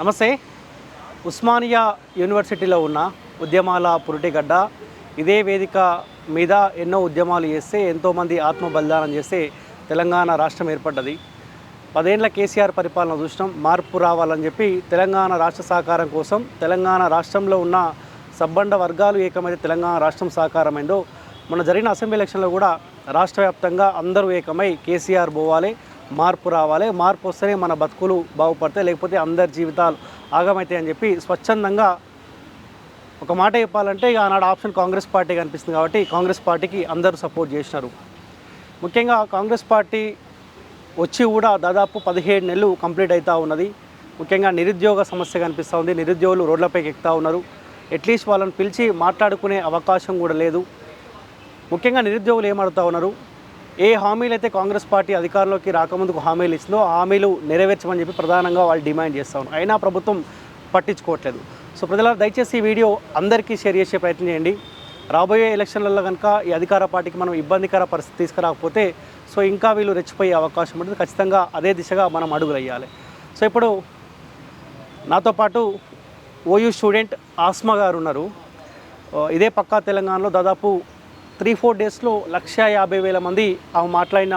నమస్తే. ఉస్మానియా యూనివర్సిటీలో ఉన్న ఉద్యమాల పురిటిగడ్డ. ఇదే వేదిక మీద ఎన్నో ఉద్యమాలు చేస్తే ఎంతోమంది ఆత్మ బలిదానం చేస్తే తెలంగాణ రాష్ట్రం ఏర్పడ్డది. పదేళ్ళ కేసీఆర్ పరిపాలన చూసినాం మార్పు రావాలని చెప్పి తెలంగాణ రాష్ట్ర సహకారం కోసం తెలంగాణ రాష్ట్రంలో ఉన్న సబ్బండ వర్గాలు ఏకమైతే తెలంగాణ రాష్ట్రం సహకారమైందో మొన్న జరిగిన అసెంబ్లీ ఎలక్షన్లో కూడా రాష్ట్ర వ్యాప్తంగా అందరూ ఏకమై కేసీఆర్ పోవాలి మార్పు రావాలి మార్పు వస్తేనే మన బతుకులు బాగుపడతాయి లేకపోతే అందరి జీవితాలు ఆగమవుతాయి అని చెప్పి స్వచ్ఛందంగా ఒక మాట చెప్పాలంటే ఇక ఆనాడు ఆప్షన్ కాంగ్రెస్ పార్టీ కనిపిస్తుంది కాబట్టి కాంగ్రెస్ పార్టీకి అందరూ సపోర్ట్ చేసినారు. ముఖ్యంగా కాంగ్రెస్ పార్టీ వచ్చి కూడా దాదాపు పదిహేడు నెలలు కంప్లీట్ అవుతూ ఉన్నది. ముఖ్యంగా నిరుద్యోగ సమస్య కనిపిస్తూ ఉంది నిరుద్యోగులు రోడ్లపైకి ఎక్కుతూ ఉన్నారు. అట్లీస్ట్ వాళ్ళని పిలిచి మాట్లాడుకునే అవకాశం కూడా లేదు. ముఖ్యంగా నిరుద్యోగులు ఏమడుతూ ఉన్నారు? ఏ హామీలు అయితే కాంగ్రెస్ పార్టీ అధికారంలోకి రాకముందుకు హామీలు ఇచ్చిందో ఆ హామీలు నెరవేర్చమని చెప్పి ప్రధానంగా వాళ్ళు డిమాండ్ చేస్తా ఉన్నారు. అయినా ప్రభుత్వం పట్టించుకోవట్లేదు. సో ప్రజల దయచేసి ఈ వీడియో అందరికీ షేర్ చేసే ప్రయత్నం చేయండి. రాబోయే ఎలక్షన్లలో కనుక ఈ అధికార పార్టీకి మనం ఇబ్బందికర పరిస్థితి తీసుకురాకపోతే సో ఇంకా వీళ్ళు రెచ్చిపోయే అవకాశం ఉంటుంది. ఖచ్చితంగా అదే దిశగా మనం అడుగులయ్యాలి. సో ఇప్పుడు నాతో పాటు ఓయూ స్టూడెంట్ ఆస్మా గారు ఉన్నారు. ఇదే పక్కా తెలంగాణలో దాదాపు త్రీ ఫోర్ డేస్లో లక్ష యాభై వేల మంది ఆమె మాట్లాడిన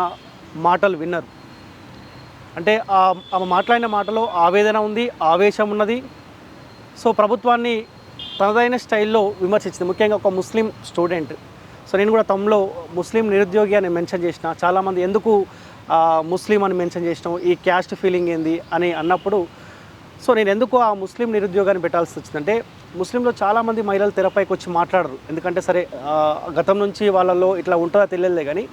మాటలు విన్నారు. అంటే ఆమె మాట్లాడిన మాటలో ఆవేదన ఉంది ఆవేశం ఉన్నది. సో ప్రభుత్వాన్ని తనదైన స్టైల్లో విమర్శించింది. ముఖ్యంగా ఒక ముస్లిం స్టూడెంట్. సో నేను కూడా తమలో ముస్లిం నిరుద్యోగి అని మెన్షన్ చేసిన చాలామంది ఎందుకు ముస్లిం అని మెన్షన్ చేసినావు ఈ క్యాస్ట్ ఫీలింగ్ ఏంది అని అన్నప్పుడు సో నేను ఎందుకు ఆ ముస్లిం నిరుద్యోగాన్ని పెట్టాల్సి వచ్చిందంటే ముస్లింలో చాలామంది మహిళలు తెరపైకి వచ్చి మాట్లాడరు. ఎందుకంటే సరే గతం నుంచి వాళ్ళలో ఇట్లా ఉంటుందా తెలియలే కానీ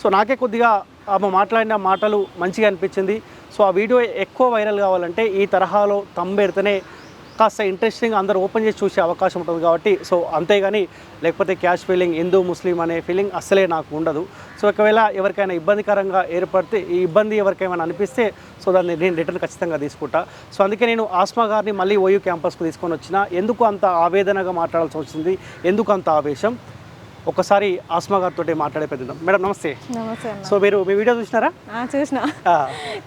సో నాకే కొద్దిగా ఆమె మాట్లాడిన మాటలు మంచిగా అనిపించింది. సో ఆ వీడియో ఎక్కువ వైరల్ కావాలంటే ఈ తరహాలో తంబెడితేనే కాస్త ఇంట్రెస్టింగ్ అందరూ ఓపెన్ చేసి చూసే అవకాశం ఉంటుంది కాబట్టి సో అంతేగాని లేకపోతే క్యాష్ ఫీలింగ్ హిందూ ముస్లిం అనే ఫీలింగ్ అస్సలే నాకు ఉండదు. సో ఒకవేళ ఎవరికైనా ఇబ్బందికరంగా ఏర్పడితే ఈ ఇబ్బంది ఎవరికైనా అనిపిస్తే సో దాన్ని నేను రిటర్న్ ఖచ్చితంగా తీసుకుంటా. సో అందుకే నేను ఆస్మా గారిని మళ్ళీ ఓయూ క్యాంపస్కు తీసుకొని వచ్చిన. ఎందుకు అంత ఆవేదనగా మాట్లాడాల్సి వచ్చింది? ఎందుకు అంత ఆవేశం? ఒకసారి ఆస్మా గారితో మాట్లాడే పెద్దాం మేడం నమస్తే. నమస్తే సో మీరు మీ వీడియో చూసినారా? చూసిన.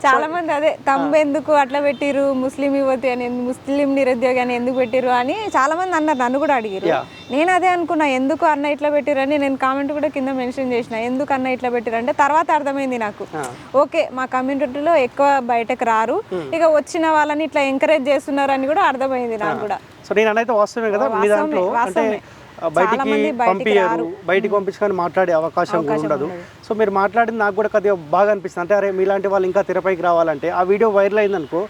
చాలా మంది అదే తమ్ము ఎందుకు అట్లా పెట్టిరు ముస్లిం యువతి అని ముస్లిం నిరుద్యోగి అని ఎందుకు పెట్టిరు అని చాలా మంది అన్నారు నన్ను కూడా అడిగారు. నేను అదే అనుకున్నా ఎందుకు అన్న ఇట్లా పెట్టిరు అని నేను కామెంట్ కూడా కింద మెన్షన్ చేసిన ఎందుకు అన్న ఇట్లా పెట్టిరు అంటే తర్వాత అర్థమైంది నాకు. ఓకే మా కమ్యూనిటీలో ఎక్కువ బయటకు రారు. ఇక వచ్చిన వాళ్ళని ఇట్లా ఎంకరేజ్ చేస్తున్నారు అని కూడా అర్థమైంది నాకు కూడా. సో నేను అనేది వాస్తవమే కదా మీ దాంట్లో అంటే బయటికి పంపించారు బయటికి పంపించుకొని మాట్లాడే అవకాశం ఉండదు. సో మీరు మాట్లాడింది నాకు కూడా కొద్దిగా బాగా అనిపిస్తుంది. అంటే అరే మీలాంటి వాళ్ళు ఇంకా తెరపైకి రావాలంటే ఆ వీడియో వైరల్ అయిందనుకో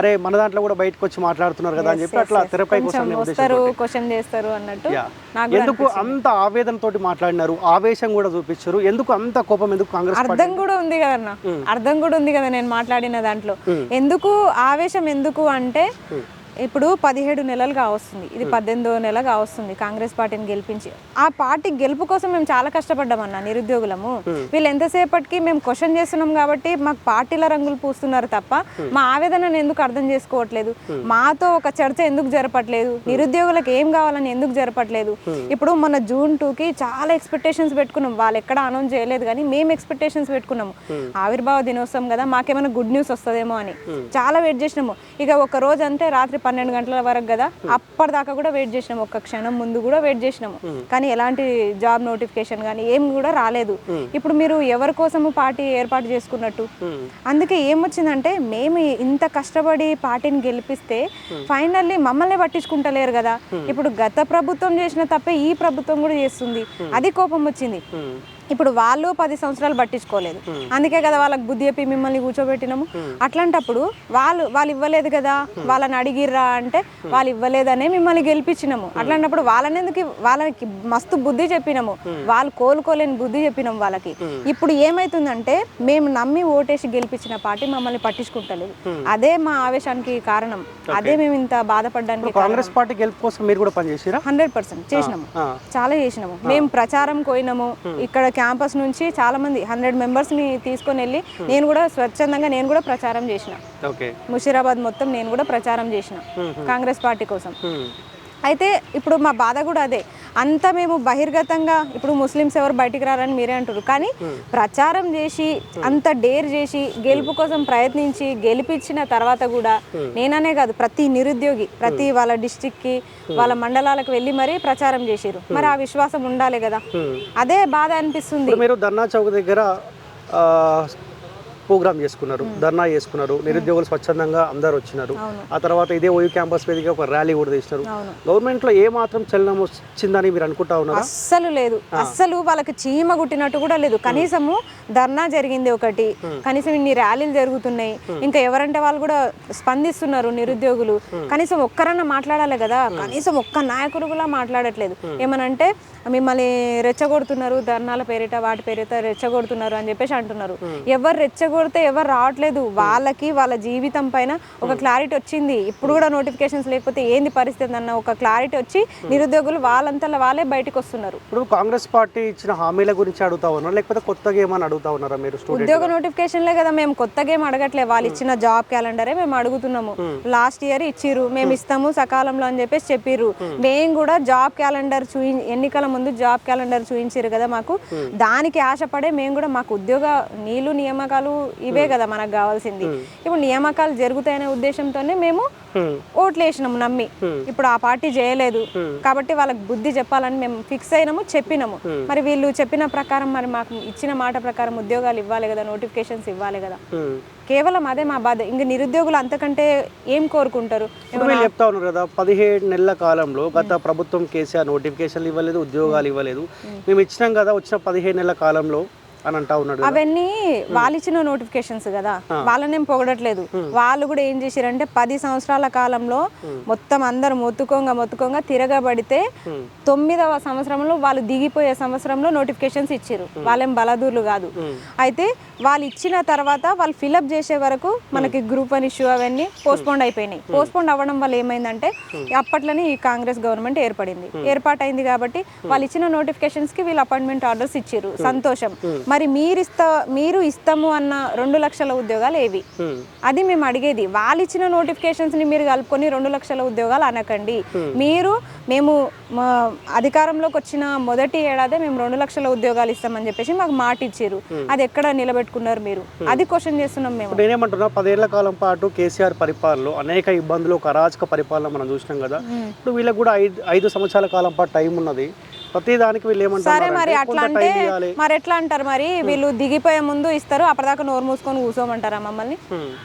అరే మన దాంట్లో కూడా బయటకు వచ్చి మాట్లాడుతున్నారు కదా అని చెప్పి అట్లా తెరపైకి క్వశ్చన్ చేస్తారు అన్నట్టు ఎందుకు అంత ఆవేదన తోటి మాట్లాడినారు? ఆవేశం కూడా చూపించారు. ఎందుకు అంత కోపం ఎందుకు కాంగ్రెస్ అర్థం కూడా ఉంది కదన్న అర్థం కూడా ఉంది కదా నేను మాట్లాడిన దాంట్లో. ఎందుకు ఆవేశం ఎందుకు అంటే ఇప్పుడు పదిహేడు నెలలు కావస్తుంది. ఇది పద్దెనిమిదో నెల కావస్తుంది. కాంగ్రెస్ పార్టీని గెలిపించి. ఆ పార్టీ గెలుపు కోసం మేము చాలా కష్టపడ్డామన్న నిరుద్యోగులము. వీళ్ళు ఎంతసేపటికి మేము క్వశ్చన్ చేస్తున్నాం కాబట్టి మాకు పార్టీల రంగులు పూస్తున్నారు తప్ప మా ఆవేదనను ఎందుకు అర్థం చేసుకోవట్లేదు? మాతో ఒక చర్చ ఎందుకు జరపట్లేదు? నిరుద్యోగులకు ఏం కావాలని ఎందుకు జరపట్లేదు? ఇప్పుడు మన జూన్ టూకి చాలా ఎక్స్పెక్టేషన్స్ పెట్టుకున్నాం. వాళ్ళు ఎక్కడ అనౌన్స్ చేయలేదు కానీ మేము ఎక్స్పెక్టేషన్స్ పెట్టుకున్నాము. ఆవిర్భావ దినోత్సవం కదా మాకేమైనా గుడ్ న్యూస్ వస్తుందేమో అని. చాలా వెయిట్ చేసినాము. ఇక ఒక రోజు అంటే రాత్రి పన్నెండు గంటల వరకు కదా అప్పటిదాకా కూడా వెయిట్ చేసినాము. ఒక్క క్షణం ముందు కూడా వెయిట్ చేసినాము. కానీ ఎలాంటి జాబ్ నోటిఫికేషన్ కానీ ఏం కూడా రాలేదు. ఇప్పుడు మీరు ఎవరి కోసము పార్టీ ఏర్పాటు చేసుకున్నట్టు? అందుకే ఏమొచ్చిందంటే మేము ఇంత కష్టపడి పార్టీని గెలిపిస్తే ఫైనల్లీ మమ్మల్ని పట్టించుకుంటలేరు కదా. ఇప్పుడు గత ప్రభుత్వం చేసిన తప్పే ఈ ప్రభుత్వం కూడా చేస్తుంది. అది కోపం వచ్చింది. ఇప్పుడు వాళ్ళు పది సంవత్సరాలు పట్టించుకోలేదు. అందుకే కదా వాళ్ళకి బుద్ధి చెప్పి మిమ్మల్ని కూర్చోబెట్టినాము. అట్లాంటప్పుడు వాళ్ళు వాళ్ళు ఇవ్వలేదు కదా వాళ్ళని అడిగిర్రా అంటే వాళ్ళు ఇవ్వలేదనే మిమ్మల్ని గెలిపించినాము. అట్లాంటప్పుడు వాళ్ళని ఎందుకు ఇవ్- వాళ్ళకి మస్తు బుద్ధి చెప్పినాము. వాళ్ళు కోలుకోలేని బుద్ధి చెప్పినాము వాళ్ళకి. ఇప్పుడు ఏమైతుందంటే మేము నమ్మి ఓటేసి గెలిపించిన పార్టీ మమ్మల్ని పట్టించుకుంటలేదు. అదే మా ఆవేశానికి కారణం. అదే మేము ఇంత బాధపడడానికి కాంగ్రెస్ పార్టీ గెలుపు కోసం మీరు కూడా పనిచేసిరా? హండ్రెడ్ పర్సెంట్ చేసినాము. చాలా చేసినాము. మేము ప్రచారం పోయినాము ఇక్కడ క్యాంపస్ నుంచి చాలా మంది హండ్రెడ్ మెంబర్స్ని తీసుకొని వెళ్ళి నేను కూడా స్వచ్ఛందంగా నేను కూడా ప్రచారం చేసిన. ముషీరాబాద్ మొత్తం నేను కూడా ప్రచారం చేసిన కాంగ్రెస్ పార్టీ కోసం. అయితే ఇప్పుడు మా బాధ కూడా అదే. అంత మేము బహిర్గతంగా ఇప్పుడు ముస్లిమ్స్ ఎవరు బయటికి రారని మీరే అంటారు కానీ ప్రచారం చేసి అంత డేర్ చేసి గెలుపు కోసం ప్రయత్నించి గెలిపించిన తర్వాత కూడా నేననే కాదు ప్రతి నిరుద్యోగి ప్రతి వాళ్ళ డిస్టిక్కి వాళ్ళ మండలాలకు వెళ్ళి మరీ ప్రచారం చేసిరు మరి ఆ విశ్వాసం ఉండాలి కదా. అదే బాధ అనిపిస్తుంది. మీరు ధర్నా చౌక్ దగ్గర ప్రోగ్రామ్ చేసుకున్నారు ధర్నా చేసుకున్నారు నిరుద్యోగులు స్వచ్ఛందంగా అందరు వచ్చినారు. ఆ తర్వాత ఇదే ఓయూ క్యాంపస్ వేదిక ఒక ర్యాలీ కూడా తీసినారు. గవర్నమెంట్లో ఏ మాత్రం చలనం వచ్చిందని మీరు అనుకుంటా ఉన్నారా? అస్సలు లేదు. అస్సలు వాళ్ళకి చీమ గుట్టినట్టు కూడా లేదు. కనీసము ధర్నా జరిగింది ఒకటి. కనీసం ఇన్ని ర్యాలీలు జరుగుతున్నాయి. ఇంకా ఎవరంటే వాళ్ళు కూడా స్పందిస్తున్నారు నిరుద్యోగులు. కనీసం ఒక్కరన్నా మాట్లాడాలి కదా. కనీసం ఒక్క నాయకులు కూడా మాట్లాడట్లేదు. ఏమనంటే మిమ్మల్ని రెచ్చగొడుతున్నారు ధర్నాల పేరిట వాటి పేరిట రెచ్చగొడుతున్నారు అని చెప్పేసి అంటున్నారు. ఎవరు రెచ్చగొడితే ఎవరు రావట్లేదు. వాళ్ళకి వాళ్ళ జీవితం పైన ఒక క్లారిటీ వచ్చింది. ఇప్పుడు కూడా నోటిఫికేషన్స్ లేకపోతే ఏంది పరిస్థితి అన్న ఒక క్లారిటీ వచ్చి నిరుద్యోగులు వాళ్ళంతలా వాళ్ళే బయటకు వస్తున్నారు. ఇప్పుడు కాంగ్రెస్ పార్టీ ఇచ్చిన హామీల గురించి అడుగుతా ఉన్నారా? లేకపోతే కొత్తగా ఏమని అడుగుతా ఉన్నారా మీరు ఉద్యోగ నోటిఫికేషన్లే కదా మేము కొత్తగా ఏం అడగట్లే. వాళ్ళు ఇచ్చిన జాబ్ క్యాలెండరే మేము అడుగుతున్నాము. లాస్ట్ ఇయర్ ఇచ్చిర్రు. మేము ఇస్తాము సకాలంలో అని చెప్పేసి చెప్పిర్రు. మేము కూడా జాబ్ క్యాలెండర్ చూయి ఎన్నికల ముందు జాబ్ క్యాలెండర్ చూయించారు కదా మాకు. దానికి ఆశపడే మేము కూడా మాకు ఉద్యోగ నీళ్ళు నియామకాలు ఇవే కదా మనకు కావాల్సింది. ఇప్పుడు నియామకాలు జరుగుతాయనే ఉద్దేశంతోనే మేము ఓట్లు వేసినాము నమ్మి. ఇప్పుడు ఆ పార్టీ చేయలేదు. కాబట్టి వాళ్ళకి బుద్ధి చెప్పాలని మేము ఫిక్స్ అయినాము చెప్పినాము. మరి వీళ్ళు చెప్పిన ప్రకారం మరి మాకు ఇచ్చిన మాట ప్రకారం ఉద్యోగాలు ఇవ్వాలి కదా నోటిఫికేషన్స్ ఇవ్వాలి కదా. కేవలం అదే మా బాధ. ఇంక నిరుద్యోగులు అంతకంటే ఏం కోరుకుంటారు? చెప్తా ఉన్నారు కదా పదిహేడు నెలల కాలంలో గత ప్రభుత్వం కేసీఆర్ నోటిఫికేషన్లు ఇవ్వలేదు ఉద్యోగాలు ఇవ్వలేదు. మేము ఇచ్చినాం కదా వచ్చిన పదిహేడు నెలల కాలంలో అని అంటా ఉన్నాడు. అవన్నీ వాళ్ళు ఇచ్చిన నోటిఫికేషన్స్ కదా. వాళ్ళనేం పొగడట్లేదు. వాళ్ళు కూడా ఏం చేశారంటే పది సంవత్సరాల కాలంలో మొత్తం అందరు మొత్తుకోంగా మొత్తుకోంగా తిరగబడితే తొమ్మిదవ సంవత్సరంలో వాళ్ళు దిగిపోయే సంవత్సరంలో నోటిఫికేషన్స్ ఇచ్చారు. వాళ్ళేం బలదూర్లు కాదు. అయితే వాళ్ళు ఇచ్చిన తర్వాత వాళ్ళు ఫిలప్ చేసే వరకు మనకి గ్రూప్ వన్ ఇష్యూ అవన్నీ పోస్ట్పోండ్ అయిపోయినాయి. పోస్ట్పోండ్ అవ్వడం వల్ల ఏమైందంటే అప్పట్లోనే ఈ కాంగ్రెస్ గవర్నమెంట్ ఏర్పడింది. ఏర్పాటైంది కాబట్టి వాళ్ళు ఇచ్చిన నోటిఫికేషన్స్కి వీళ్ళు అపాయింట్మెంట్ ఆర్డర్స్ ఇచ్చారు. సంతోషం. మరి మీరు ఇస్తా మీరు ఇస్తాము అన్న రెండు లక్షల ఉద్యోగాలు ఏవి. అది మేము అడిగేది. వాళ్ళు ఇచ్చిన నోటిఫికేషన్స్ని మీరు కలుపుకొని రెండు లక్షల ఉద్యోగాలు అనకండి. మీరు మేము అధికారంలోకి వచ్చిన మొదటి ఏడాదే మేము రెండు లక్షల ఉద్యోగాలు ఇస్తామని చెప్పేసి మాకు మాట ఇచ్చారు. అది ఎక్కడ నిలబెట్టుకున్నారు మీరు? అది క్వశ్చన్ చేస్తున్నాం మేము. నేనేమంటున్నా పదేళ్ళ కాలం పాటు కేసీఆర్ పరిపాలనలో అనేక ఇబ్బందులు ఒక అరాచక పరిపాలన మనం చూసినాం కదా. ఇప్పుడు వీళ్ళకి కూడా ఐదు ఐదు సంవత్సరాల కాలం పాటు టైం ఉన్నది. ప్రతి దానికి వీళ్ళు సరే మరి? ఏమంటారు అట్లా అంటే మరి ఎట్లా అంటారు మరి? వీళ్ళు దిగిపోయే ముందు ఇస్తారు అప్పటిదాకా నోరు మూసుకొని కూర్చోమంటారా మమ్మల్ని.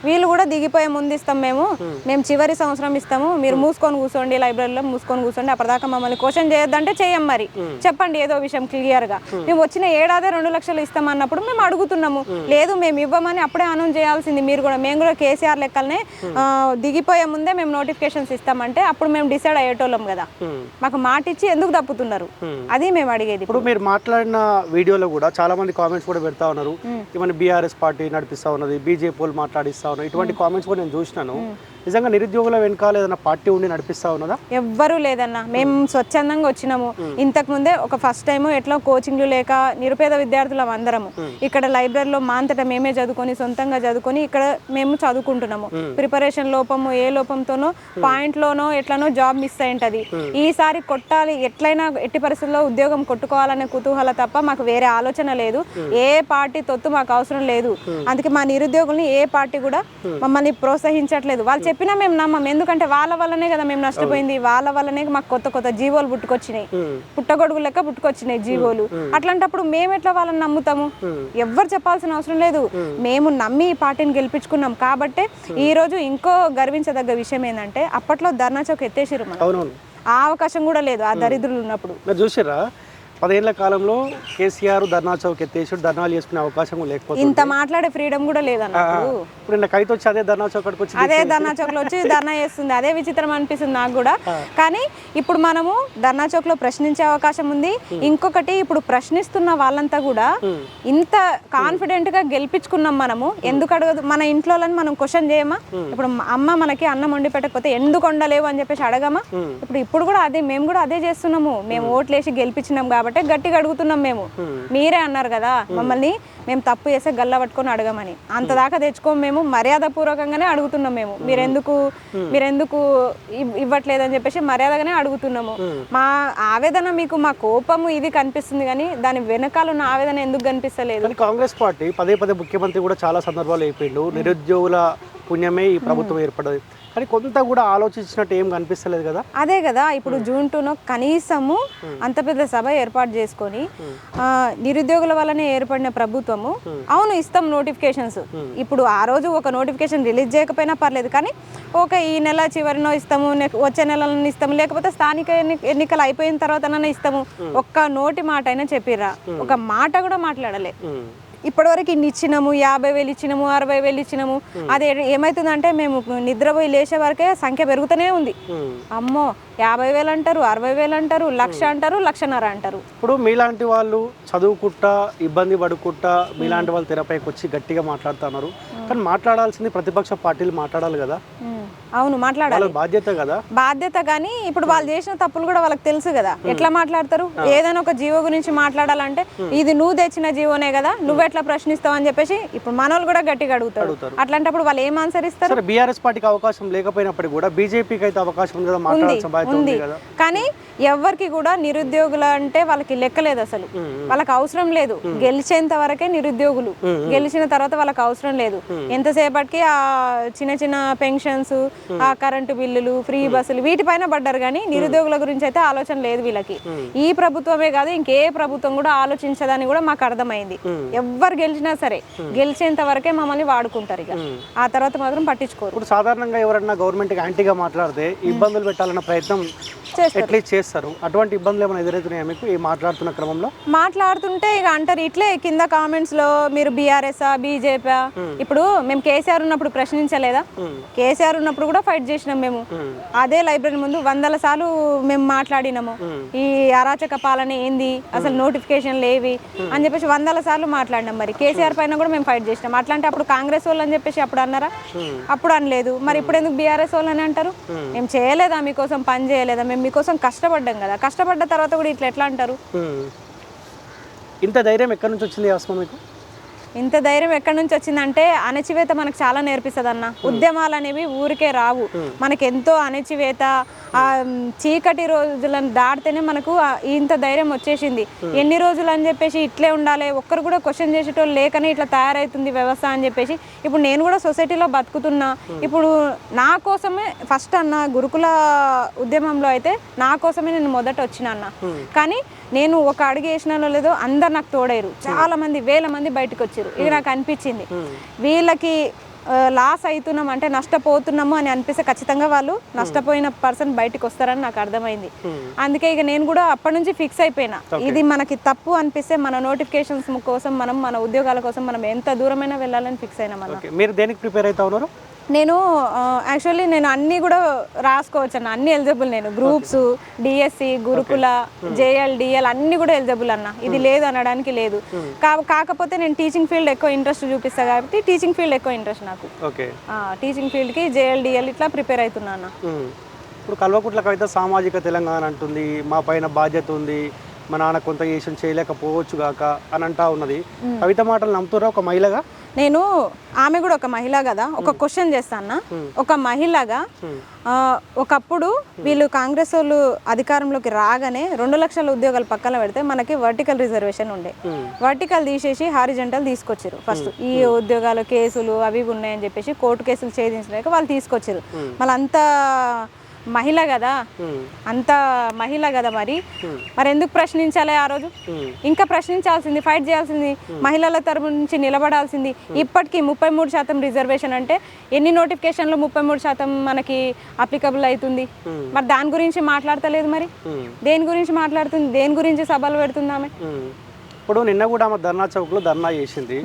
వీళ్ళు కూడా దిగిపోయే ముందు ఇస్తాం మేము. మేము చివరి సంవత్సరం ఇస్తాము. మీరు మూసుకొని కూర్చోండి లైబ్రరీలో మూసుకొని కూర్చోండి అప్పటిదాకా మమ్మల్ని క్వశ్చన్ చేయొద్దంటే చెయ్యం మరి. చెప్పండి ఏదో విషయం క్లియర్గా మేము వచ్చిన ఏడాది రెండు లక్షలు ఇస్తాం అన్నప్పుడు మేము అడుగుతున్నాము. లేదు మేము ఇవ్వమని అప్పుడే అనౌన్స్ చేయాల్సింది మీరు కూడా. మేము కూడా కేసీఆర్ లెక్కలనే దిగిపోయే ముందే మేము నోటిఫికేషన్స్ ఇస్తామంటే అప్పుడు మేము డిసైడ్ అయ్యేటోళ్ళం కదా. మాకు మాట ఇచ్చి ఎందుకు తప్పుతున్నారు? అది మేము అడిగేది ఇప్పుడు మీరు మాట్లాడిన వీడియోలో కూడా చాలా మంది కామెంట్స్ కూడా పెడతా ఉన్నారు. ఇవన్నీ బీఆర్ఎస్ పార్టీ నడిపిస్తా ఉన్నది బీజేపీ వాళ్ళు మాట్లాడిస్తా ఉన్నారు. ఇటువంటి కామెంట్స్ కూడా నేను చూసినాను. నిజంగా నిరుద్యోగుల వెనకాల ఏదైనా పార్టీ ఉండి నడిపిస్తా ఉన్నదా? ఎవ్వరూ లేదన్న. మేము స్వచ్ఛందంగా వచ్చినాము. ఇంతకు ముందే ఒక ఫస్ట్ టైం ఎట్లా కోచింగ్లు లేక నిరుపేద విద్యార్థులం అందరము. ఇక్కడ లైబ్రరీలో మా అంతటా మేమే చదువుకొని సొంతంగా చదువుకొని ఇక్కడ మేము చదువుకుంటున్నాము. ప్రిపరేషన్ లోపము ఏ లోపంతోనో పాయింట్ లోనో ఎట్లనో జాబ్ మిస్ అయింటది. ఈసారి కొట్టాలి ఎట్లయినా ఎట్టి పరిస్థితుల్లో ఉద్యోగం కొట్టుకోవాలనే కుతూహల తప్ప మాకు వేరే ఆలోచన లేదు. ఏ పార్టీ తొత్తు మాకు అవసరం లేదు. అందుకే మా నిరుద్యోగుల్ని ఏ పార్టీ కూడా మమ్మల్ని ప్రోత్సహించట్లేదు. వాళ్ళు చెప్పినా మేము నమ్మం. ఎందుకంటే వాళ్ళ వల్లనే కదా మేము నష్టపోయింది. వాళ్ళ వల్లనే మాకు కొత్త కొత్త జీవోలు పుట్టుకొచ్చినాయి. పుట్టగొడుగు లెక్క పుట్టుకొచ్చినాయి జీవోలు. అట్లాంటప్పుడు మేము ఎట్లా వాళ్ళని నమ్ముతాము? ఎవ్వరు చెప్పాల్సిన అవసరం లేదు. మేము నమ్మి ఈ పార్టీని గెలిపించుకున్నాం. కాబట్టే ఈ రోజు ఇంకో గర్వించదగ్గ విషయం ఏంటంటే అప్పట్లో ధర్నా చౌక్ ఎత్తేసిరు ఆ అవకాశం కూడా లేదు ఆ దరిద్రులు ఉన్నప్పుడు. మీరు చూసిర్రా? పదేళ్ళ కాలంలో కేసీఆర్ ధర్నా చౌక్ ఎత్తేసి ధర్నాలు చేసుకునే అవకాశం లేకపోతే ఇంత మాట్లాడే ఫ్రీడమ్ కూడా లేదన్నప్పుడు ఇప్పుడు నిన్న కైతే వచ్చి అదే ధర్నా చౌక్ వచ్చి అదే ధర్నా చౌక్లో వచ్చి ధర్నా చేస్తుంది. అదే విచిత్రం అనిపిస్తుంది నాకు కూడా. కానీ ఇప్పుడు మనము ధర్నా చౌక్లో ప్రశ్నించే అవకాశం ఉంది. ఇంకొకటి ఇప్పుడు ప్రశ్నిస్తున్న వాళ్ళంతా కూడా ఇంత కాన్ఫిడెంట్గా గెలిపించుకున్నాం మనము. ఎందుకు అడగదు? మన ఇంట్లో మనం క్వశ్చన్ చేయమా? ఇప్పుడు అమ్మ మనకి అన్నం వండి పెట్టకపోతే ఎందుకు వండలేవు అని చెప్పేసి అడగమా? ఇప్పుడు ఇప్పుడు కూడా అదే మేము కూడా అదే చేస్తున్నాము. మేము ఓట్లేసి గెలిపించినాం కాబట్టి కాబట్టి గట్టిగా అడుగుతున్నాం మేము. మీరే అన్నారు కదా మమ్మల్ని మేము తప్పు చేస్తే గల్ల పట్టుకొని అడగమని. అంత దాకా తెచ్చుకోము మేము మర్యాద పూర్వకంగానే అడుగుతున్నాం మేము. మీరెందుకు మీరెందుకు ఇవ్- ఇవ్వట్లేదని చెప్పేసి మర్యాదగానే అడుగుతున్నాము. మా ఆవేదన మీకు మా కోపము ఇది కనిపిస్తుంది కానీ దాని వెనకాల ఉన్న ఆవేదన ఎందుకు కనిపిస్తలేదు? కానీ కాంగ్రెస్ పార్టీ పదే పదే ముఖ్యమంత్రి కూడా చాలా సందర్భాలు అయిపోయిండు. నిరుద్యోగుల పుణ్యమే ఈ ప్రభుత్వం ఏర్పడదు కానీ కొంత కూడా ఆలోచించినట్టు ఏం కనిపిస్తలేదు కదా? అదే కదా ఇప్పుడు జూన్ టూనో కనీసము అంత పెద్ద సభ ఏర్పాటు చేసుకొని నిరుద్యోగుల వల్లనే ఏర్పడిన ప్రభుత్వము అవును ఇస్తాం నోటిఫికేషన్స్. ఇప్పుడు ఆ రోజు ఒక నోటిఫికేషన్ రిలీజ్ చేయకపోయినా పర్లేదు కానీ ఓకే ఈ నెల చివరినో ఇస్తాము వచ్చే నెలలో ఇస్తాము లేకపోతే స్థానిక ఎన్ని- ఎన్నికలు అయిపోయిన తర్వాత ఇస్తాము. ఒక్క నోటి మాట అయినా చెప్పిర్రా ఒక మాట కూడా మాట్లాడలే. ఇప్పటివరకు ఇన్ని ఇచ్చినాము యాభై వేలు ఇచ్చినాము అరవై వేలు ఇచ్చినాము. అది ఏ- ఏమవుతుందంటే మేము నిద్రపోయి లేచే వరకే సంఖ్య పెరుగుతూనే ఉంది. ఉమ్. అమ్మో యాభై వేలు అంటారు అరవై వేలు అంటారు లక్ష అంటారు లక్షన్నర అంటారు. ఇప్పుడు మీలాంటి వాళ్ళు చదువుకుంటా ఇబ్బంది పడుకుంటా మీలాంటి వాళ్ళు తెరపైకి వచ్చి గట్టిగా మాట్లాడుతున్నారు. కానీ మాట్లాడాల్సింది ప్రతిపక్ష పార్టీలు మాట్లాడాలి కదా. అవును మాట్లాడాలి. బాధ్యత కదా. బాధ్యత కానీ ఇప్పుడు వాళ్ళు చేసిన తప్పులు కూడా వాళ్ళకి తెలుసు కదా. ఎట్లా మాట్లాడతారు? ఏదైనా ఒక జీవో గురించి మాట్లాడాలంటే ఇది నువ్వు తెచ్చిన జీవోనే కదా నువ్వెట్లా ప్రశ్నిస్తావు అని చెప్పేసి ఇప్పుడు మనోళ్ళు కూడా గట్టిగా అడుగుతారు. అట్లాంటప్పుడు వాళ్ళు ఏం ఆన్సర్ ఇస్తారు? బీఆర్ఎస్ పార్టీకి అవకాశం లేకపోయినప్పటికీ కూడా బీజేపీకి అయితే అవకాశం ఉంది ఉంది. కానీ ఎవరికి కూడా నిరుద్యోగులు అంటే వాళ్ళకి లెక్కలేదు అసలు. వాళ్ళకి అవసరం లేదు. గెలిచేంత వరకే నిరుద్యోగులు. గెలిచిన తర్వాత వాళ్ళకి అవసరం లేదు. ఎంతసేపటికి ఆ చిన్న చిన్న పెన్షన్స్ ఆ కరెంటు బిల్లులు ఫ్రీ బస్సులు వీటిపైన పడ్డారు కానీ నిరుద్యోగుల గురించి అయితే ఆలోచన లేదు వీళ్ళకి. ఈ ప్రభుత్వమే కాదు ఇంకే ప్రభుత్వం కూడా ఆలోచించదని కూడా మాకు అర్థమైంది. ఎవ్వరు గెలిచినా సరే గెలిచేంత వరకే మమ్మల్ని వాడుకుంటారు ఇక. ఆ తర్వాత మాత్రం పట్టించుకోరు. ఇప్పుడు సాధారణంగా ఎవరన్నా గవర్నమెంట్కి యాంటీగా మాట్లాడితే ఇబ్బందులు పెట్టాలన్న ప్రయత్నం చేస్తారు. ఎట్లీస్ట్ చేస్తారు. అటువంటి ఇబ్బందులు ఏమైనా ఎదురవుతున్నాయా మీకు ఈ మాట్లాడుతున్న క్రమంలో? మాట్లాడుతుంటే ఇక అంటారు ఇట్లే కింద కామెంట్స్లో మీరు బీఆర్ఎస్ బీజేపీ ఇప్పుడు మేము కేసీఆర్ ఉన్నప్పుడు ప్రశ్నించలేదా? కేసీఆర్ ఉన్నప్పుడు కూడా ఫైట్ చేసినాం మేము. అదే లైబ్రరీ ముందు వందల సార్లు మేము మాట్లాడినాము. ఈ అరాచక పాలన ఏంది? అసలు నోటిఫికేషన్లు ఏవి అని చెప్పేసి వందల సార్లు మాట్లాడినాం మరి. కేసీఆర్ పైన కూడా మేము ఫైట్ చేసినాం. అట్లాంటి అప్పుడు కాంగ్రెస్ వాళ్ళు అని చెప్పేసి అప్పుడు అన్నారా? అప్పుడు అనలేదు. మరి ఇప్పుడు ఎందుకు బీఆర్ఎస్ వాళ్ళు అని అంటారు? మేము చేయలేదా మీకోసం పని? చేయలేదా? మేము మీకోసం కష్టపడ్డాం కదా. కష్టపడ్డ తర్వాత కూడా ఇట్లా ఎట్లా అంటారు. ఇంత ధైర్యం ఎక్కడి నుంచి వచ్చింది మీకు? ఇంత ధైర్యం ఎక్కడి నుంచి వచ్చిందంటే అణచివేత మనకు చాలా నేర్పిస్తుంది అన్న ఉద్యమాలు అనేవి ఊరికే రావు. మనకి ఎంతో అణచివేత ఆ చీకటి రోజులను దాటితేనే మనకు ఇంత ధైర్యం వచ్చేసింది. ఎన్ని రోజులు అని చెప్పేసి ఇట్లే ఉండాలి ఒక్కరు కూడా క్వశ్చన్ చేసేటోళ్ళు లేకనే ఇట్లా తయారవుతుంది వ్యవస్థ అని చెప్పేసి. ఇప్పుడు నేను కూడా సొసైటీలో బతుకుతున్నా. ఇప్పుడు నా కోసమే ఫస్ట్ అన్న గురుకుల ఉద్యమంలో అయితే నా కోసమే నేను మొదట వచ్చిన అన్న. కానీ నేను ఒక అడుగు వేసినానో లేదో అందరు నాకు తోడేరు చాలా మంది వేల మంది బయటకు వచ్చారు. ఇది నాకు అనిపించింది. వీళ్ళకి లాస్ అవుతున్నాం అంటే నష్టపోతున్నాము అని అనిపిస్తే ఖచ్చితంగా వాళ్ళు నష్టపోయిన పర్సన్ బయటకు వస్తారని నాకు అర్థమైంది. అందుకే ఇక నేను కూడా అప్పటి నుంచి ఫిక్స్ అయిపోయినా. ఇది మనకి తప్పు అనిపిస్తే మన నోటిఫికేషన్స్ కోసం మనం మన ఉద్యోగాల కోసం మనం ఎంత దూరమైనా వెళ్ళాలని ఫిక్స్ అయినా మీరు దేనికి ప్రిపేర్ అవుతా ఉన్నారు? నేను యాక్చువల్లీ నేను అన్నీ కూడా రాసుకోవచ్చు అన్న అన్ని ఎలిజిబుల్ నేను groups DSC Gurukul JL DL అన్ని కూడా ఎలిజిబుల్ అన్న. ఇది లేదు అనడానికి లేదు. కా- కాకపోతే నేను టీచింగ్ ఫీల్డ్ ఎక్కువ ఇంట్రెస్ట్ చూపిస్తాను కాబట్టి టీచింగ్ ఫీల్డ్ ఎక్కువ ఇంట్రెస్ట్ నాకు. ఓకే టీచింగ్ ఫీల్డ్కి జేఎల్ డిఎల్ ఇట్లా ప్రిపేర్ అవుతున్నా అన్న. ఉమ్. ఇప్పుడు కల్వకుట్ల కవిత సామాజిక తెలంగాణ అంటుంది మా పైన బాధ్యత ఉంది మా నాన్న కొంత చేయలేకపోవచ్చు గాక అని అంటా ఉన్నది. కవిత మాటలు నమ్ముతారా ఒక మహిళగా? నేను ఆమె కూడా ఒక మహిళ కదా ఒక క్వశ్చన్ చేస్తాను ఒక మహిళగా ఆ, ఒకప్పుడు వీళ్ళు కాంగ్రెస్ వాళ్ళు అధికారంలోకి రాగానే రెండు లక్షల ఉద్యోగాలు పక్కన పెడితే మనకి వర్టికల్ రిజర్వేషన్ ఉండే. వర్టికల్ తీసేసి హారిజెంటల్ తీసుకొచ్చారు ఫస్ట్ ఈ ఉద్యోగాలు కేసులు అవి ఉన్నాయని చెప్పేసి కోర్టు కేసులు ఛేదించలేక వాళ్ళు తీసుకొచ్చారు మళ్ళీ అంత మహిళ కదా? అంత మహిళ కదా మరి? మరి ఎందుకు ప్రశ్నించాలి ఆ రోజు? ఇంకా ప్రశ్నించాల్సింది ఫైట్ చేయాల్సింది మహిళల తరపు నుంచి నిలబడాల్సింది. ఇప్పటికీ ముప్పై మూడు శాతం రిజర్వేషన్ అంటే ఎన్ని నోటిఫికేషన్లు ముప్పై మూడు శాతం మనకి అప్లికబుల్ అవుతుంది మరి దాని గురించి మాట్లాడతలేదు మరి. దేని గురించి మాట్లాడుతుంది? దేని గురించి సభలు పెడుతుంది ఆమె ఉమ్. ఇప్పుడు నిన్న కూడా ఆమె ధర్నా చౌక్లో ధర్నా చేసింది.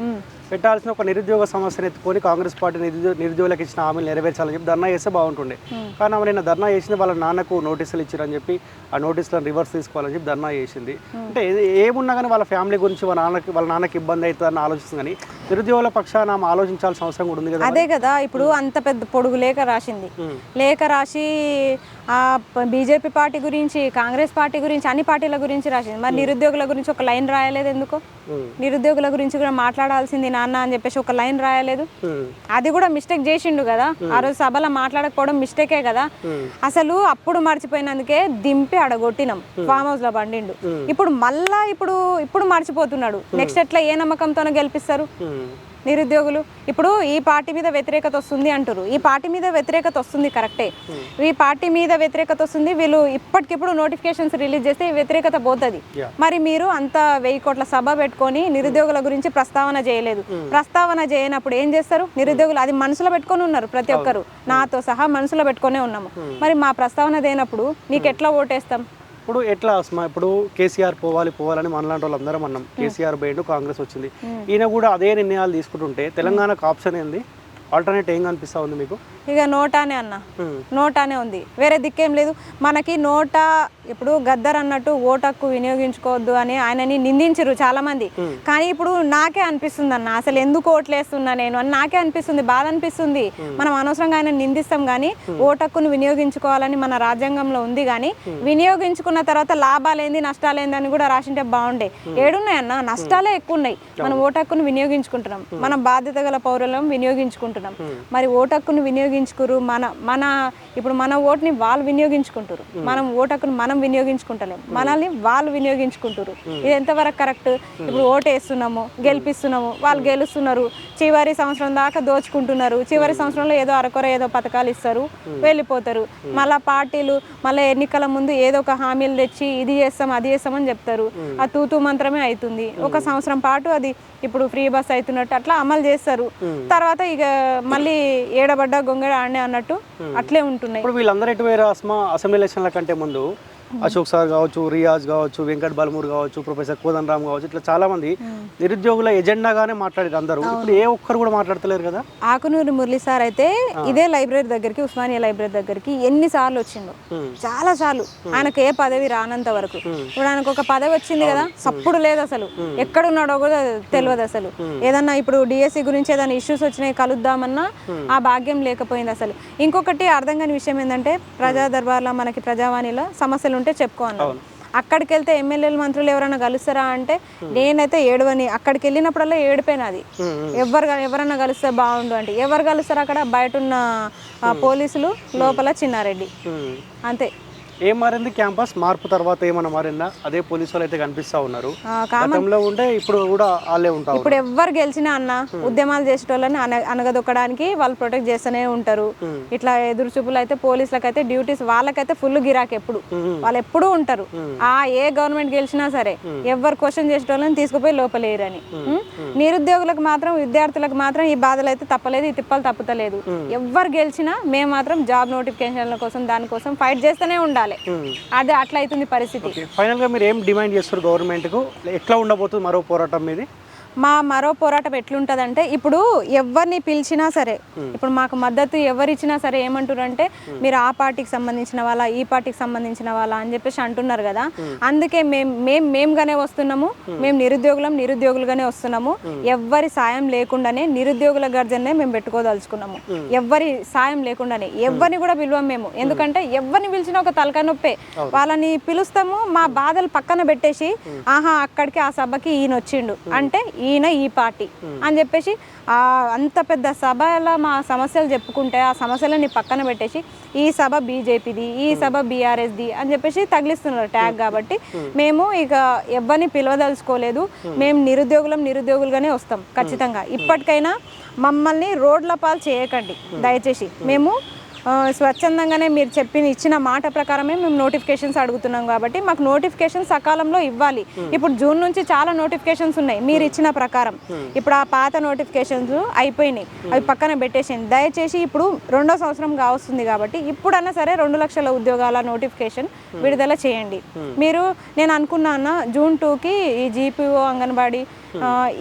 పెట్టాల్సిన ఒక నిరుద్యోగ సమస్యను ఎత్తుకొని కాంగ్రెస్ పార్టీ నిరుద్యో నిరుద్యోగులకు ఇచ్చిన హామీలు నెరవేర్చాలని చెప్పి ధర్నా చేస్తే బాగుంటుండే. కానీ ఆమె నిన్న ధర్నా చేసింది వాళ్ళ నాన్నకు నోటీసులు ఇచ్చారని చెప్పి ఆ నోటీసులను రివర్స్ తీసుకోవాలని చెప్పి ధర్నా చేసింది. అంటే ఏ- ఏమున్నా కానీ వాళ్ళ ఫ్యామిలీ గురించి వాళ్ళ నాన్నకి వాళ్ళ నాన్నకి ఇబ్బంది అవుతుందని ఆలోచిస్తుంది కానీ నిరుద్యోగుల పక్షాన ఆమె ఆలోచించాల్సిన అవసరం కూడా ఉంది కదా అదే కదా ఇప్పుడు అంత పెద్ద పొడుగు లేఖ రాసింది. లేఖ రాసి ఆ బీజేపీ పార్టీ గురించి కాంగ్రెస్ పార్టీ గురించి అన్ని పార్టీల గురించి రాసింది. మరి నిరుద్యోగుల గురించి ఒక లైన్ రాయలేదు ఎందుకు. నిరుద్యోగుల గురించి కూడా మాట్లాడాల్సింది నాన్న అని చెప్పేసి ఒక లైన్ రాయలేదు. అది కూడా మిస్టేక్ చేసిండు కదా. ఆ రోజు సభలో మాట్లాడకపోవడం మిస్టేకే కదా. అసలు అప్పుడు మర్చిపోయినందుకే దింపి అడగొట్టినాం ఫామ్ హౌస్లో పండిండు. ఇప్పుడు మళ్ళా ఇప్పుడు ఇప్పుడు మర్చిపోతున్నాడు. నెక్స్ట్ ఎట్లా ఏ నమ్మకంతోనే గెలిపిస్తారు. నిరుద్యోగులు. ఇప్పుడు ఈ పార్టీ మీద వ్యతిరేకత వస్తుంది అంటారు ఈ పార్టీ మీద వ్యతిరేకత వస్తుంది కరెక్టే. ఈ పార్టీ మీద వ్యతిరేకత వస్తుంది. వీళ్ళు ఇప్పటికిప్పుడు నోటిఫికేషన్స్ రిలీజ్ చేస్తే వ్యతిరేకత పోతుంది. మరి మీరు అంత వెయ్యి కోట్ల సభ పెట్టుకొని నిరుద్యోగుల గురించి ప్రస్తావన చేయలేదు. ప్రస్తావన చేయనప్పుడు ఏం చేస్తారు? నిరుద్యోగులు అది మనసులో పెట్టుకొని ఉన్నారు ప్రతి ఒక్కరు. నాతో సహా మనసులో పెట్టుకొనే ఉన్నాము. మరి మా ప్రస్తావన దేనప్పుడు నీకు ఎట్లా ఓటేస్తాం? ఇప్పుడు ఎట్లా అస్మా ఇప్పుడు కేసీఆర్ పోవాలి పోవాలని మనలాంటి వాళ్ళందరం అన్నాం. కేసీఆర్ పోయిండు కాంగ్రెస్ వచ్చింది. ఈయన కూడా అదే నిర్ణయాలు తీసుకుంటుంటే తెలంగాణకు ఆప్షన్ ఏంది ఆల్టర్నేట్ ఏం కనిపిస్తా ఉంది మీకు? ఇక నోటానే అన్న. నోటానే ఉంది. వేరే దిక్కేం లేదు. మనకి నోటా ఇప్పుడు గద్దర్ అన్నట్టు ఓటక్కు వినియోగించుకోవద్దు అని ఆయనని నిందించరు చాలా మంది కానీ ఇప్పుడు నాకే అనిపిస్తుంది అన్న అసలు ఎందుకు ఓట్లేస్తున్నా నేను అని నాకే అనిపిస్తుంది బాధ అనిపిస్తుంది. మనం అనవసరంగా ఆయన నిందిస్తాం కానీ ఓటక్కును వినియోగించుకోవాలని మన రాజ్యాంగంలో ఉంది కానీ వినియోగించుకున్న తర్వాత లాభాలేంది నష్టాలేంది అని కూడా రాసింటే బాగుండే. ఏడున్నాయి అన్న నష్టాలే ఎక్కువ ఉన్నాయి మనం ఓటక్కును వినియోగించుకుంటున్నాం. మన బాధ్యత గల పౌరులం వినియోగించుకుంటున్నాం. మరి ఓటక్కును వినియోగించుకురు మన మన ఇప్పుడు మన ఓటుని వాళ్ళు వినియోగించుకుంటారు. మనం ఓటక్కును మనం వినియోగించుకుంటలేం మనల్ని వాళ్ళు వినియోగించుకుంటారు ఇది ఎంతవరకు కరెక్ట్? ఇప్పుడు ఓటు వేస్తున్నాము గెలిపిస్తున్నాము వాళ్ళు గెలుస్తున్నారు. చివరి సంవత్సరం దాకా దోచుకుంటున్నారు. చివరి సంవత్సరంలో ఏదో అరకొర ఏదో పథకాలు ఇస్తారు వెళ్ళిపోతారు. మళ్ళీ పార్టీలు మళ్ళీ ఎన్నికల ముందు ఏదో ఒక హామీలు తెచ్చి ఇది చేస్తాం అది చేస్తామని చెప్తారు. ఆ తూతూ మంత్రమే అవుతుంది. ఒక సంవత్సరం పాటు అది ఇప్పుడు ఫ్రీ బస్ అవుతున్నట్టు అట్లా అమలు చేస్తారు. తర్వాత ఇక మళ్ళీ ఏడబడ్డ గొంగడ ఆడనే అన్నట్టు అట్లే ఉంటున్నాయి. ఇప్పుడు వీళ్ళందరూ ఎటు అసెంబ్లీ ఎలక్షన్ల కంటే ముందు అశోక్ సార్ కావచ్చు రియాజ్ కావచ్చు వెంకట్ బలమూర్ కావచ్చు ప్రొఫెసర్ కోదన్ రామ్ కావచ్చు ఇట్లా చాలా మంది నిరుద్యోగుల ఎజెండాగానే మాట్లాడారు అందరూ. ఇప్పుడు ఏ ఒక్కరు కూడా మాట్లాడతలేరు కదా? ఆకునూరి మురళి సార్ అయితే ఇదే లైబ్రరీ దగ్గరికి ఉస్మానియా లైబ్రరీ దగ్గరికి ఎన్నిసార్లు వచ్చిండు. ఉమ్. చాలా సార్లు. ఆయనకు ఏ పదవి రానంత వరకు. ఇప్పుడు ఆయనకు ఒక పదవి వచ్చింది కదా సప్పుడు లేదు అసలు. ఎక్కడున్నాడో కూడా తెలియదు అసలు. ఏదన్నా ఇప్పుడు డిఎస్సి గురించి ఏదైనా ఇష్యూస్ వచ్చినాయి కలుద్దామన్నా ఆ భాగ్యం లేకపోయింది అసలు. ఇంకొకటి అర్థం కాని విషయం ఏంటంటే ప్రజా దర్బార్లో మనకి ప్రజావాణిలో సమస్యలు ఉంటే చెప్పుకోవాలి అక్కడికి వెళ్తే ఎమ్మెల్యేలు మంత్రులు ఎవరైనా కలుస్తారా అంటే నేనైతే ఏడవని అక్కడికి వెళ్ళినప్పుడల్లా ఏడిపోయినది ఎవరు ఎవరన్నా కలిస్తే బాగుండు అంటే. ఎవరు కలుస్తారు అక్కడ బయట ఉన్న పోలీసులు లోపల చిన్నారెడ్డి. అంతే. ఏం మారింది క్యాంపస్? మార్పు తర్వాత ఏమన్నా మారిందా? అదే పోలీసు వాళ్ళు అయితే కనిపిస్తా ఉన్నారు. గతంలో ఉంటే ఇప్పుడు కూడా వాళ్ళే ఉంటారు ఇప్పుడు ఎవ్వరు గెలిచినా అన్న ఉద్యమాలు చేసేటోళ్ళని అన అనగదొక్కడానికి వాళ్ళు ప్రొటెక్ట్ చేస్తూనే ఉంటారు. ఇట్లా ఎదురు చూపులు అయితే పోలీసులకు అయితే డ్యూటీస్ వాళ్ళకైతే ఫుల్ గిరాక్ ఎప్పుడు. వాళ్ళు ఎప్పుడూ ఉంటారు. ఆ ఏ గవర్నమెంట్ గెలిచినా సరే ఎవరు క్వశ్చన్ చేసేటోళ్ళని తీసుకుపోయి లోపలేయరని? నిరుద్యోగులకు మాత్రం విద్యార్థులకు మాత్రం ఈ బాధలు అయితే తప్పలేదు ఈ తిప్పలు తప్పుతలేదు. ఎవరు గెలిచినా మేము మాత్రం జాబ్ నోటిఫికేషన్ల కోసం దానికోసం ఫైట్ చేస్తూనే ఉండాలి. అదే అట్లా అవుతుంది పరిస్థితి ఫైనల్గా మీరు ఏం డిమాండ్ చేస్తారు గవర్నమెంట్కు? ఎట్లా ఉండబోతుంది మరో పోరాటం మీది? మా మరో పోరాటం ఎట్లుంటదంటే ఇప్పుడు ఎవరిని పిలిచినా సరే ఇప్పుడు మాకు మద్దతు ఎవరు ఇచ్చినా సరే ఏమంటారంటే మీరు ఆ పార్టీకి సంబంధించిన వాళ్ళ ఈ పార్టీకి సంబంధించిన వాళ్ళ అని చెప్పేసి అంటున్నారు కదా. అందుకే మేము మేము మేముగానే వస్తున్నాము మేము నిరుద్యోగులం నిరుద్యోగులుగానే వస్తున్నాము. ఎవ్వరి సాయం లేకుండానే నిరుద్యోగుల గర్జనే మేము పెట్టుకోదలుచుకున్నాము. ఎవ్వరి సాయం లేకుండానే ఎవరిని కూడా పిలువం మేము. ఎందుకంటే ఎవరిని పిలిచినా ఒక తలకాయ నొప్పే. వాళ్ళని పిలుస్తాము మా బాధలు పక్కన పెట్టేసి ఆహా అక్కడికి ఆ సభకి ఈయన వచ్చిండు అంటే ఈయన ఈ పార్టీ. అని చెప్పేసి ఆ అంత పెద్ద సభలో మా సమస్యలు చెప్పుకుంటే ఆ సమస్యలని పక్కన పెట్టేసి ఈ సభ బీజేపీది ఈ సభ బీఆర్ఎస్ది అని చెప్పేసి తగిలిస్తున్నారు ట్యాగ్ కాబట్టి. మేము ఇక ఎవరిని పిలవదలుచుకోలేదు. మేము నిరుద్యోగులం నిరుద్యోగులుగానే వస్తాం ఖచ్చితంగా. ఇప్పటికైనా మమ్మల్ని రోడ్ల పాలు చేయకండి. దయచేసి మేము స్వచ్ఛందంగానే మీరు చెప్పిన ఇచ్చిన మాట ప్రకారమే మేము నోటిఫికేషన్స్ అడుగుతున్నాం కాబట్టి మాకు నోటిఫికేషన్ సకాలంలో ఇవ్వాలి. ఇప్పుడు జూన్ నుంచి చాలా నోటిఫికేషన్స్ ఉన్నాయి మీరు ఇచ్చిన ప్రకారం. ఇప్పుడు ఆ పాత నోటిఫికేషన్స్ అయిపోయినాయి అవి పక్కన పెట్టేసింది దయచేసి ఇప్పుడు రెండో సంవత్సరం కావస్తుంది కాబట్టి ఇప్పుడన్నా సరే రెండు లక్షల ఉద్యోగాల నోటిఫికేషన్ విడుదల చేయండి. మీరు నేను అనుకున్నాను జూన్ టూకి ఈ జీపీఓ అంగన్వాడీ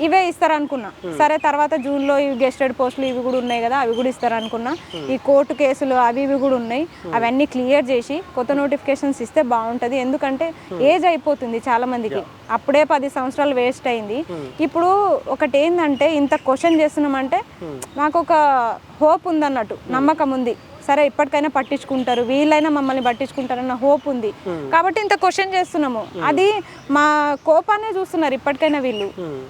ఇవే ఇస్తారు అనుకున్నా సరే తర్వాత జూన్లో ఈ గెస్టెడ్ పోస్టులు ఇవి కూడా ఉన్నాయి కదా అవి కూడా ఇస్తారు అనుకున్నా ఈ కోర్టు కేసులు అవి ఇవి కూడా ఉన్నాయి. అవన్నీ క్లియర్ చేసి కొత్త నోటిఫికేషన్స్ ఇస్తే బాగుంటుంది. ఎందుకంటే ఏజ్ అయిపోతుంది చాలా మందికి అప్పుడే పది సంవత్సరాలు వేస్ట్ అయింది. ఇప్పుడు ఒకటి ఏంటంటే ఇంత క్వశ్చన్ చేస్తున్నామంటే మాకు ఒక హోప్ ఉందన్నట్టు నమ్మకం ఉంది సరే ఇప్పటికైనా పట్టించుకుంటారు. వీళ్ళైనా మమ్మల్ని పట్టించుకుంటారన్న హోప్ ఉంది. కాబట్టి ఇంత క్వశ్చన్ చేస్తున్నాము. అది మా కోపాన్ని చూస్తున్నారు ఇప్పటికైనా వీళ్ళు.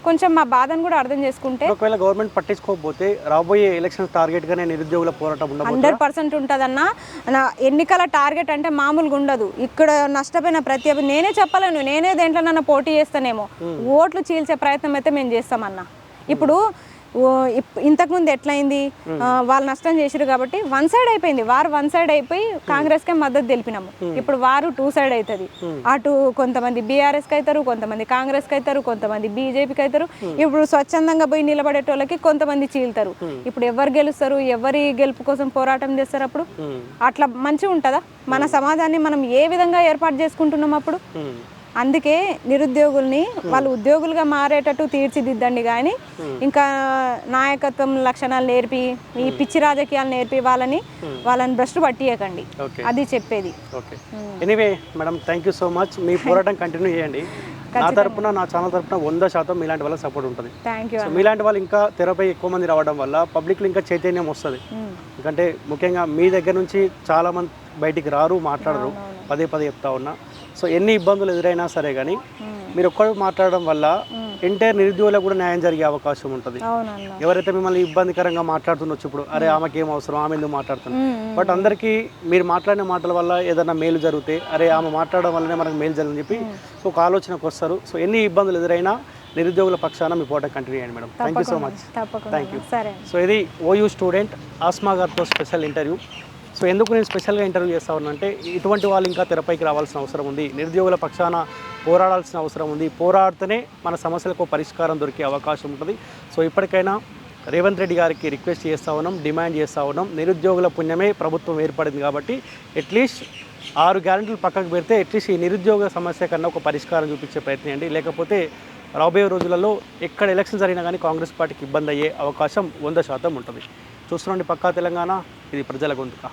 కొంచెం మా బాధను కూడా అర్థం చేసుకుంటే ఒకవేళ గవర్నమెంట్ పట్టించుకోకపోతే రాబోయే ఎలక్షన్ టార్గెట్గానే నిరుద్యోగుల పోరాటం హండ్రెడ్ పర్సెంట్ ఉంటుందన్న. నా ఎన్నికల టార్గెట్ అంటే మామూలుగా ఉండదు. ఇక్కడ నష్టపోయిన ప్రతి నేనే చెప్పలేను. నేనే దేంట్లోనన్నా పోటీ చేస్తానేమో ఓట్లు చీల్చే ప్రయత్నం అయితే మేము చేస్తామన్న. ఇప్పుడు ఇంతకుముందు ఎట్లయింది? వాళ్ళు నష్టం చేసిరు కాబట్టి వన్ సైడ్ అయిపోయింది. వారు వన్ సైడ్ అయిపోయి కాంగ్రెస్కే మద్దతు తెలిపినాము. ఇప్పుడు వారు టూ సైడ్ అవుతుంది అటు కొంతమంది బీఆర్ఎస్కి అవుతారు కొంతమంది కాంగ్రెస్కి అవుతారు కొంతమంది బీజేపీకి అవుతారు ఇప్పుడు స్వచ్ఛందంగా పోయి నిలబడేటోళ్ళకి కొంతమంది చీల్తారు. ఇప్పుడు ఎవరు గెలుస్తారు ఎవరి గెలుపు కోసం పోరాటం చేస్తారు అప్పుడు? అట్లా మంచిగా ఉంటుందా మన సమాజాన్ని మనం ఏ విధంగా ఏర్పాటు చేసుకుంటున్నాం అప్పుడు? అందుకే నిరుద్యోగుల్ని వాళ్ళు ఉద్యోగులుగా మారేటట్టు తీర్చిదిద్దండి కానీ ఇంకా నాయకత్వం లక్షణాలు నేర్పి ఈ పిచ్చి రాజకీయాలు నేర్పి వాళ్ళని వాళ్ళని భ్రష్టు పట్టియకండి. అది చెప్పేది. Okay anyway madam thank you so much మీ పోరాటం కంటిన్యూ చేయండి. నా తరపున నా ఛానల్ తరపున వంద శాతం మీలాంటి వాళ్ళకి సపోర్ట్ ఉంటుంది. సో మీలాంటి వాళ్ళు ఇంకా తెరపై ఎక్కువ మంది రావడం వల్ల పబ్లిక్లో ఇంకా చైతన్యం వస్తుంది. ఎందుకంటే ముఖ్యంగా మీ దగ్గర నుంచి చాలా మంది బయటికి రారు మాట్లాడరు. పదే పదే చెప్తా ఉన్నా. సో ఎన్ని ఇబ్బందులు ఎదురైనా సరే కానీ మీరు ఒక్కరు మాట్లాడడం వల్ల ఎంటైర్ నిరుద్యోగులకు కూడా న్యాయం జరిగే అవకాశం ఉంటుంది. ఎవరైతే మిమ్మల్ని ఇబ్బందికరంగా మాట్లాడుతుండొచ్చు ఇప్పుడు అరే ఆమెకి ఏం అవసరం? ఆమె ఎందుకు మాట్లాడుతుంది బట్ అందరికీ మీరు మాట్లాడిన మాటల వల్ల ఏదైనా మేలు జరిగితే అరే ఆమె మాట్లాడడం వల్లనే మనకు మేలు జరిగిందని చెప్పి సో ఒక ఆలోచనకు వస్తారు. సో ఎన్ని ఇబ్బందులు ఎదురైనా నిరుద్యోగుల పక్షాన మీ పోట కంటిన్యూ చేయండి madam. Thank you so much you. సరే. సో ఇది ఓయూ స్టూడెంట్ ఆస్మా గారితో స్పెషల్ ఇంటర్వ్యూ. సో ఎందుకు నేను స్పెషల్గా ఇంటర్వ్యూ చేస్తా ఉన్నానంటే ఇటువంటి వాళ్ళు ఇంకా తెరపైకి రావాల్సిన అవసరం ఉంది. నిరుద్యోగుల పక్షాన పోరాడాల్సిన అవసరం ఉంది. పోరాడితేనే మన సమస్యలకు పరిష్కారం దొరికే అవకాశం ఉంటుంది. సో ఇప్పటికైనా రేవంత్ రెడ్డి గారికి రిక్వెస్ట్ చేస్తా ఉన్నాం డిమాండ్ చేస్తా ఉన్నాం. నిరుద్యోగుల పుణ్యమే ప్రభుత్వం ఏర్పడింది కాబట్టి అట్లీస్ట్ ఆరు గ్యారెంటీలు పక్కకు పెడితే అట్లీస్ట్ ఈ నిరుద్యోగ సమస్య కన్నా ఒక పరిష్కారం చూపించే ప్రయత్నం చేయండి. లేకపోతే రాబోయే రోజులలో ఎక్కడ ఎలక్షన్ జరిగినా కానీ కాంగ్రెస్ పార్టీకి ఇబ్బంది అయ్యే అవకాశం వంద శాతం ఉంటుంది. చూస్తున్నాండి పక్కా తెలంగాణ. ఇది ప్రజల గొంతుక.